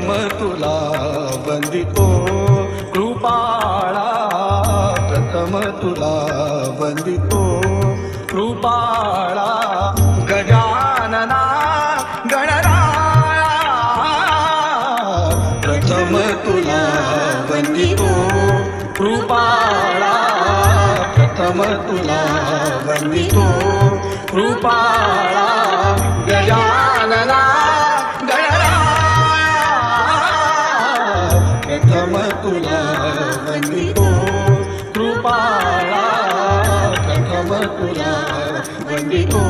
प्रेम तुला वंदितो. कृपाळा प्रथम तुला वंदितो. कृपाळा गजानना गणराळा प्रथम तुला वंदितो. कृपाळा प्रथम तुला वंदितो. कृपा कम तुला वंदितो कृपाला कम तुला वंदितो